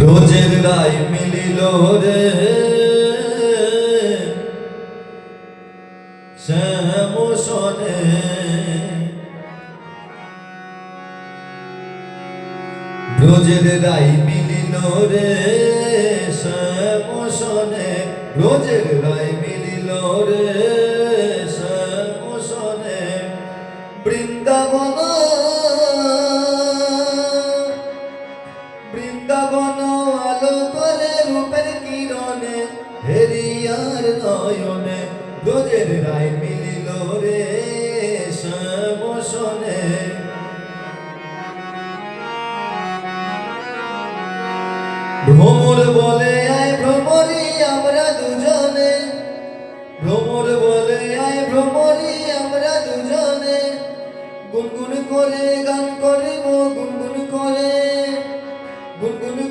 ব্রজের রায় মিলিল রে। শ্যাম সনে ব্রজের রায় মিলিল রে। শ্যাম সনে ব্রজের রায় মিলিল রে। বৃন্দাবন আলো করে রূপের কিরণে, হেরিয়ার নয়নে ব্রজের রায় মিলিল রে শ্যাম সনে ভ্রমর বলে আয় ভ্রমরি আমরা দুজনে, ভ্রমর বলে আয় ভ্রমরি আমরা দুজনে। গুনগুন করে গান করিব, গুনগুন করে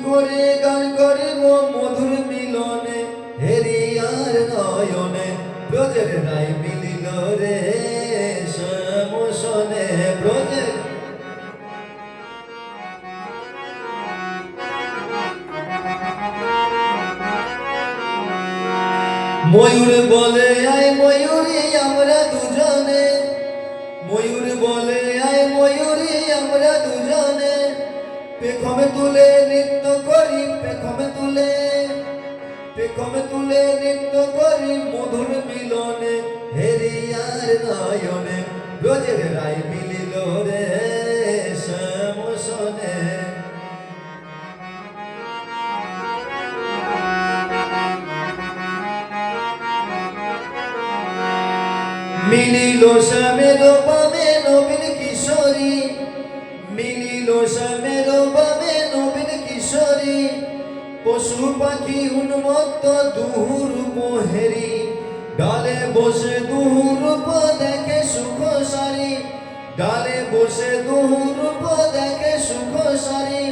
করে গান করিব মধুর মিলনে, হেরিয়ার নয়নে, ব্রজের নাই মিলিল রে শ্যাম সনে ব্রজের। ময়ূর বলে, আয় ময়ূরী, আমরা দুজনে। ময়ূর বলে, আয় ময়ূরী, আমরা দুজনে। পেখমে তুলে নৃত্য পেখমে তুলে নৃত্য করি মধুর মিলনে, হেরিয়ার নয়নে ব্রজের রায় মিলিল রে শ্যাম সনে মিলিল শ্যামের বামে নবীন কিশোরী, মিলিল শ্যামের বামে নবীন কিশোরী পশু পাখি উন্মত্ত দুহুরূপ হেরি ডালে বসে দুহুরূপ দেখে সুখ সারি। ডালে বসে দুহুরূপ দেখে সুখ সারি।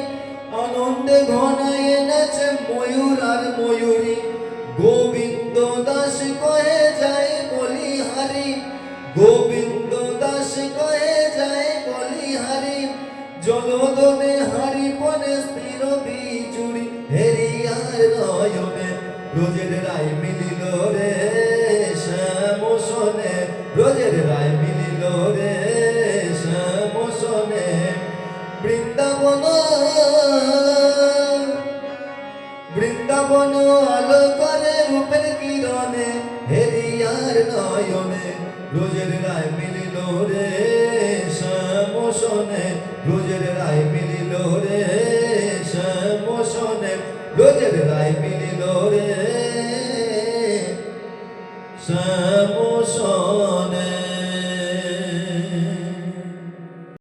আনন্দে ঘনায় নাচে ময়ূর আর ময়ূরী। গোবিন্দ দাস কহে যায় বলিহারি। গোবিন্দ দাস কহে যায় বলিহারি। জলদনে হেরিয়ার নয়নে রোজের রায় মিলিল রে শ্যাম সনে রোজের রায় মিলিল নয়নে রোজের রায় শ্যাম সনে